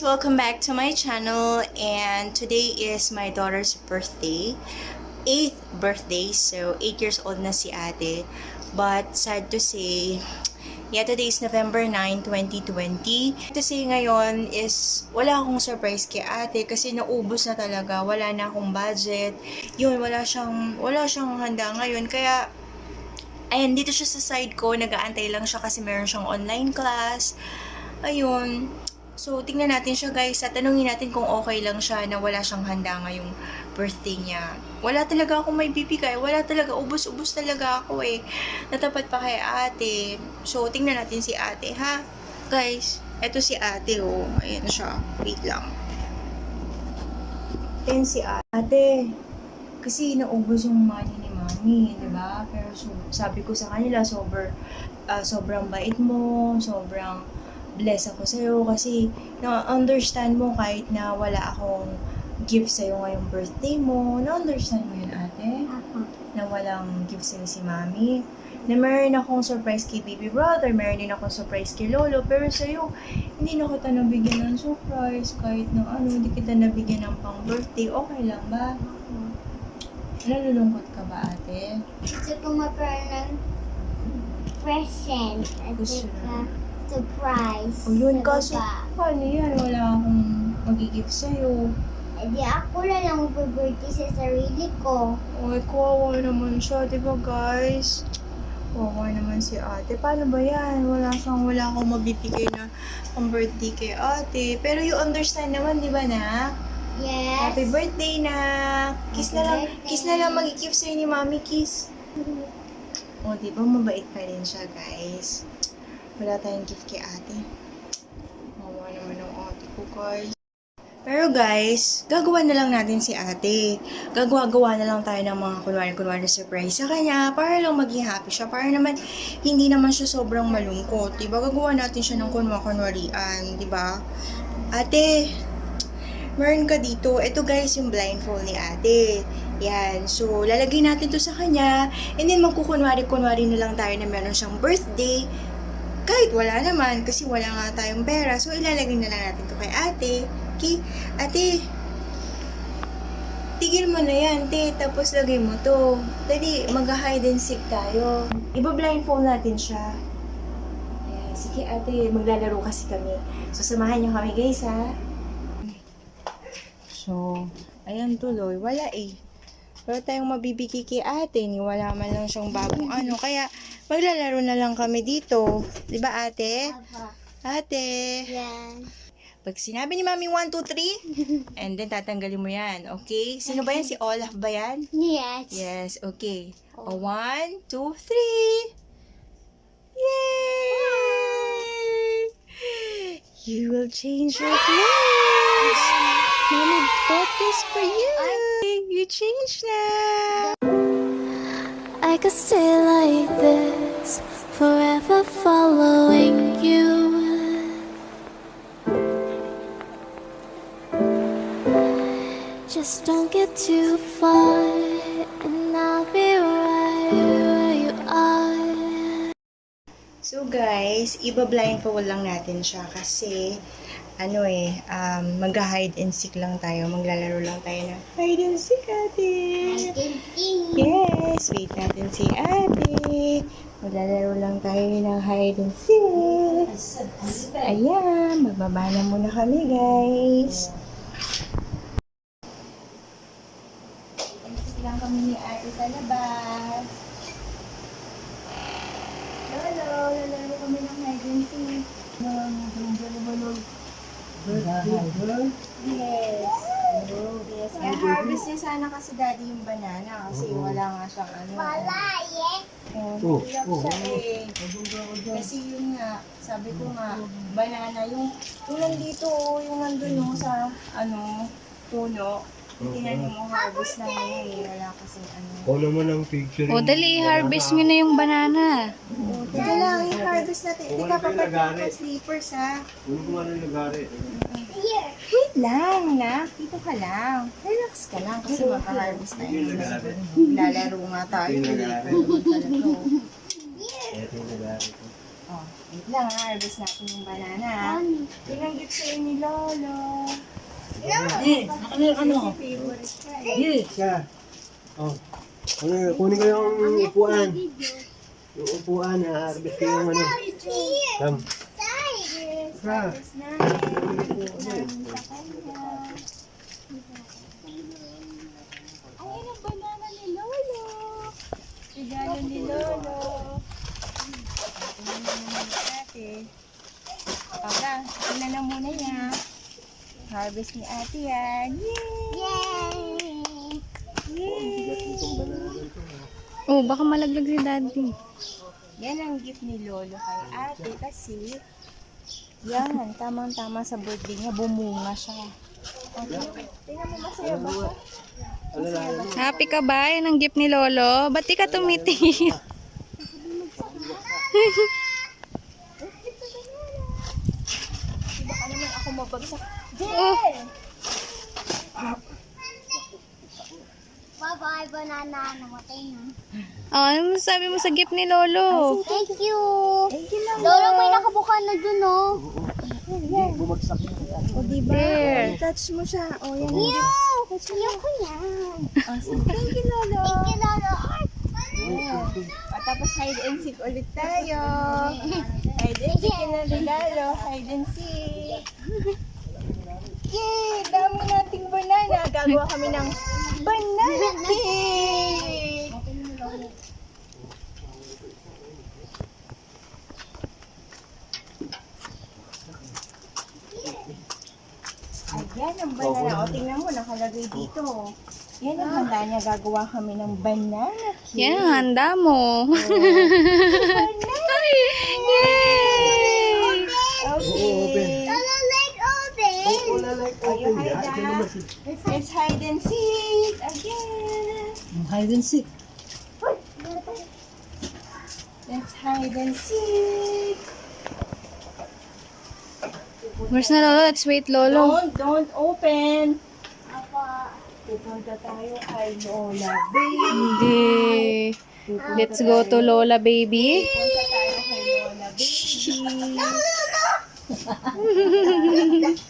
Welcome back to my channel and today is my daughter's birthday. 8th birthday, so 8 years old na si ate. But sad to say, yeah, today is November 9, 2020. To say ngayon is wala akong surprise kay ate kasi naubos na talaga. Wala na akong budget. Yun, wala siyang, wala siyang handa ngayon. Kaya Ayan, dito siya sa side ko. Nag-aantay lang siya kasi meron siyang online class. Ayun. So, tingnan natin siya guys at tanungin natin kung okay lang siya na wala siyang handa ngayong birthday niya. Wala talaga akong may bibigay. Wala talaga. Ubus-ubus talaga ako eh. Natapat pa kay ate. So, tingnan natin si ate ha. Guys, eto si ate oh. Ayan siya. Wait lang. Ayan si ate. Kasi naubos yung money ni mami, di ba? Pero so, sabi ko sa kanila, sober, ah, sobrang bait mo, sobrang bless ako sa'yo kasi na-understand mo kahit na wala akong gift sa'yo ngayong birthday mo. Na-understand mo yun, ate? Ako. Na walang gift sa'yo si mami. Na meron akong surprise kay baby brother, meron din akong surprise kay lolo, pero sa'yo, hindi na kita nabigyan ng surprise kahit na ano, hindi kita nabigyan ng pang birthday. Okay lang ba? Nalulungkot ka ba, ate? Gusto ko magkaroon ng present Gusto saka surprise. O yun, sa kaso, baba. paano yan? Wala akong magigift sa'yo. Eh di ako na lang mag-birthday sa sarili ko. Uy, kawawa naman siya, di ba guys? Kawawa naman si ate. Paano ba yan? Wala siyang, wala akong mabibigay na pang birthday kay ate. Pero you understand naman, di ba na? Yes. Happy birthday na! Kiss na lang, birthday. kiss na lang mag-gift sa'yo ni mami, kiss. O, di ba mabait pa rin siya, guys? Wala tayong gift kay ate. Mawa naman ng ate ko, guys. Pero guys, gagawa na lang natin si ate. Gagawa-gawa na lang tayo ng mga kunwari-kunwari surprise sa kanya para lang maging happy siya. Para naman, hindi naman siya sobrang malungkot. Diba? Gagawa natin siya ng kunwa-kunwarian. Diba? Ate, meron ka dito. Ito guys, yung blindfold ni ate. Yan. So, lalagay natin to sa kanya. And then, magkukunwari-kunwari na lang tayo na meron siyang birthday. Kahit wala naman, kasi wala nga tayong pera. So, ilalagay na lang natin to kay ate. Okay? Ate, tigil mo na yan, te. Tapos lagay mo to. Dali, mag-hide and seek tayo. Iba-blindfold natin siya. Ayan, sige ate, maglalaro kasi kami. So, samahan niyo kami guys, ha? So, ayan tuloy. Wala eh. Wala tayong mabibigay kay ate. Ni wala man lang siyang bagong ano. Kaya, maglalaro na lang kami dito. Di ba ate? Apa. Ate. Yan. Pag sinabi ni Mami 1, 2, 3, and then tatanggalin mo yan. Okay? Sino ba yan? Si Olaf ba yan? Yes. Yes, okay. O, 1, 2, 3. Yay! You will change your clothes. Mommy bought this for you. You changed now. I could stay like this, forever following you. Just don't get too far, and I'll be right where you are. So guys, iba-blindfold lang natin siya kasi ano eh, um, mag-hide and seek lang tayo. Maglalaro lang tayo ng hide and seek ate. Identity. Yes, wait natin si ate. Maglalaro lang tayo ng hide and seek. Ayan, magbaba na muna kami guys. Seek lang kami ni ate sa labas. Lolo, lalaro kami ng hide and seek. Yes. Yes. I-harvest niya sana kasi daddy yung banana kasi wala nga siyang ano. Wala, yes. Oh, hirap siya eh. Kasi yun nga, sabi ko nga, banana, yung, yung nandito, oh, yung nandun no, sa, ano, puno, tingnan mo, harvest na ngayon eh, wala kasi ano. Ako naman ang picture. O, dali, harvest nyo na yung banana. Oh, Teka lang, i-harvest natin. Hindi ka Wala pa yung papalit lagari. ng sleepers ha. Ano ko lagari? Here. Wait lang, na. Dito ka lang. Relax ka lang kasi maka-harvest na yun. Lalaro nga tayo. Hindi oh. Ito yung. Oh, wait lang ha. Harvest natin yung banana ha. Yun ang gift sa'yo ni Lolo. Eh, ano yung ano? Siya. Oh. Kunin, kunin ko yung upuan. Yung upuan, na-harvest ko yung ano. Sam. Sa. Harvest natin. Namin sa kanya. Ay, ang banana ni Lolo. Regalo ni Lolo. Tingnan naman ni ate. Pagka, tingnan na muna niya. Harvest ni ate yan. Yay! Yay! Oh, baka malaglag si daddy. Yan ang gift ni Lolo kay ate kasi yan, tamang-tama sa birthday niya, bumunga siya. Okay. Tingnan mo masaya ba siya? Masaya ba siya? Happy ka ba? Yan ang gift ni Lolo. Ba't di ka tumitingin? Di baka naman ako mabagsak. Oh, Bye-bye, banana. Namatay na. oh, ano sabi mo sa gift ni Lolo? Thank you. Thank you. Lolo, may nakabuka na dun, oh. Bumagsak na yan. O, diba? There. touch mo siya. O, yan. Ew! Ayoko yan. O, sige. Thank you, Lolo. Thank you, Lolo. At tapos hide and seek ulit tayo. Hide and seek na regalo. Hide and seek. Yay! Dami nating banana. Gagawa kami ng banana cake. Ayan ang banana. O, tingnan mo, nakalagay dito. Yan ang handa niya. Gagawa kami ng banana cake. Yan handa mo. Yay! Okay. Like open. Hide yan. Diyan naman si... Let's hide and seek again. hide and seek. Let's hide and seek. Where's na Lolo? Let's wait, Lolo. Don't, don't open. Pupunta tayo kay Lola Baby. Hindi. Let's go to Lola, baby. Pupunta tayo kay Lola Baby.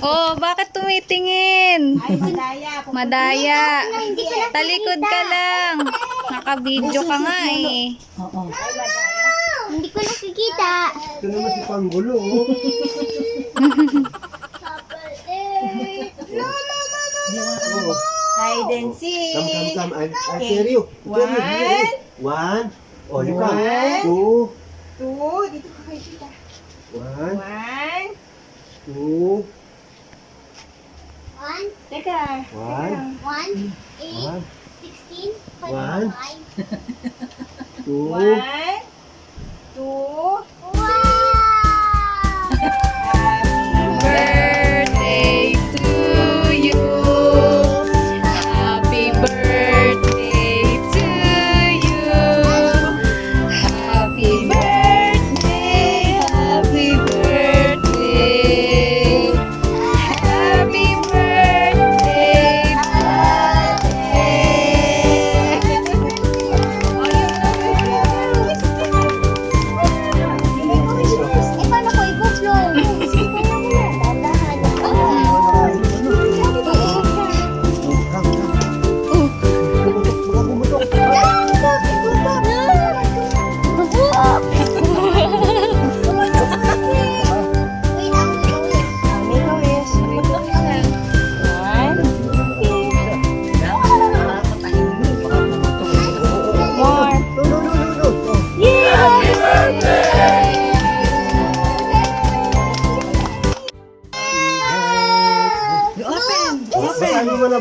Oh, bakit tumitingin? Ay, madaya. Madaya. Talikod ka lang. Naka-video ka nga eh. Oo. Hindi ko nakikita. Ito naman si Panggulo. oh. Hide and Come, come, seek. come. I, I Okay. carry you. One. One. Oh, you come. One. Two. Two. Dito ka kay tita. One. One. Two. One, Teka. One. one, eight, One. sixteen, One. Two. One. Two.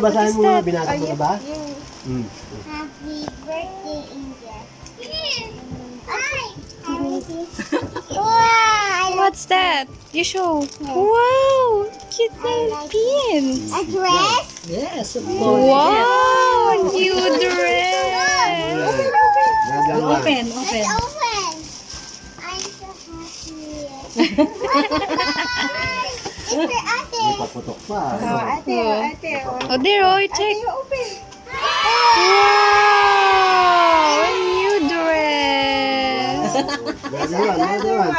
Basahin mo na. Binasa mo na ba? Hmm. Happy birthday. Ay! Wow! What's that? You show. Wow! Cute pin. A dress? Yes, of course. Wow! New dress! Open, open. Let's open. I'm so happy. Ate. May paputok pa. Oh, ate, oh, ate, oh. Oh, there, oh, Ate, check. you open. Wow! New dress! Another one, another one.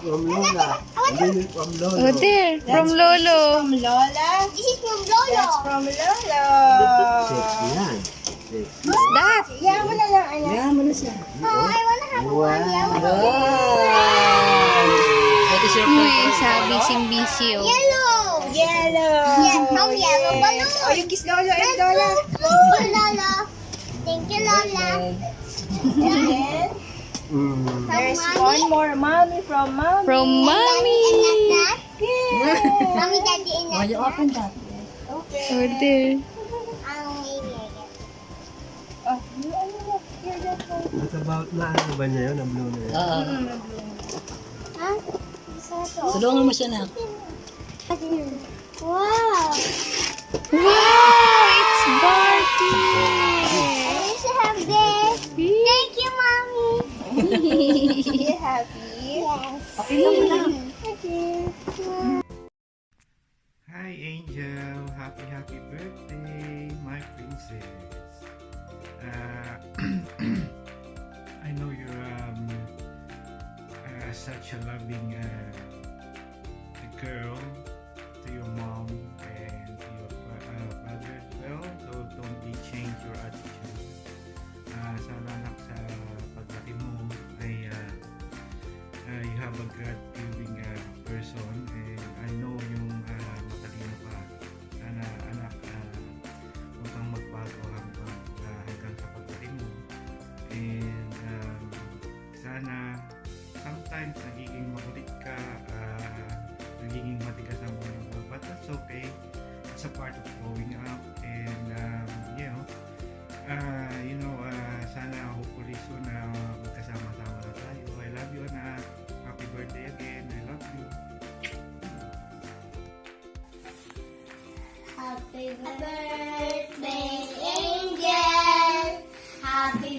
From Lola. From Lola. Oh, there. From Lolo. From Lola. This is from Lolo. That's from Lolo. Sexy yan. Sexy. That? Yan mo na lang, anak. Kaya mo na siya. Oh, I wanna have one. Wanna What your May isa, bising-busy oh. Yellow. Yellow. From yellow balloon. Oh, yung kiss Lola and Lola. Thank you, Lola. Thank you, Lola. And then, Mm. there's one more mommy from mommy. From mommy. And that, Yeah. mommy, daddy, and Why you open that? Okay. Oh, there. Oh, you. What about na ano ba niya yun? Na blue na yun? Oo. Huh? Isa to. Tulungan mo siya na. Wow. Wow! It's Barbie! I wish I have this. Thank you, mommy. You happy? Yes. Pakita mo na. Hi Angel, happy happy birthday, my princess. Uh, I know you're um, such a loving uh, girl to your mom and your uh, father as well. So don't be change your attitude. Uh, sana anak sa paglaki mo ay uh, uh, you have a God-fearing uh, person and I know yung Okay. It's a part of growing up and um, you know, uh, you know, uh, sana hopefully soon na magkasama-sama na tayo. I love you, anak. Happy birthday again. I love you. Happy birthday, Angel. Happy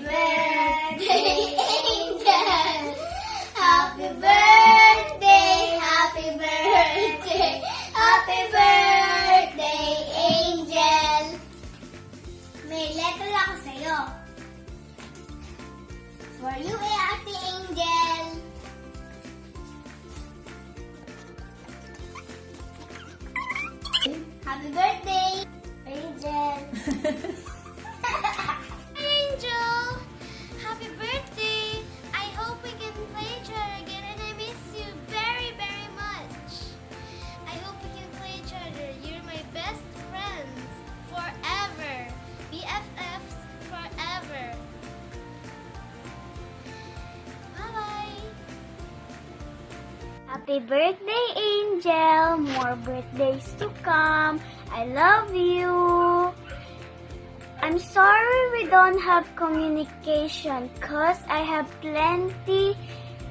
Happy birthday, Angel! More birthdays to come. I love you. I'm sorry we don't have communication cause I have plenty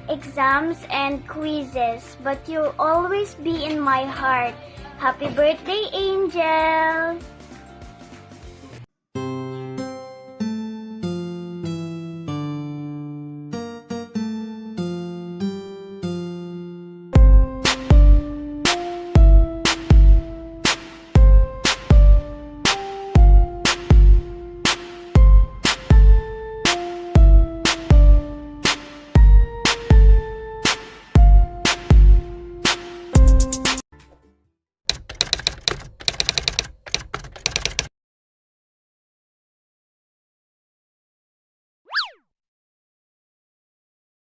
exams and quizzes, but you'll always be in my heart. Happy birthday, Angel!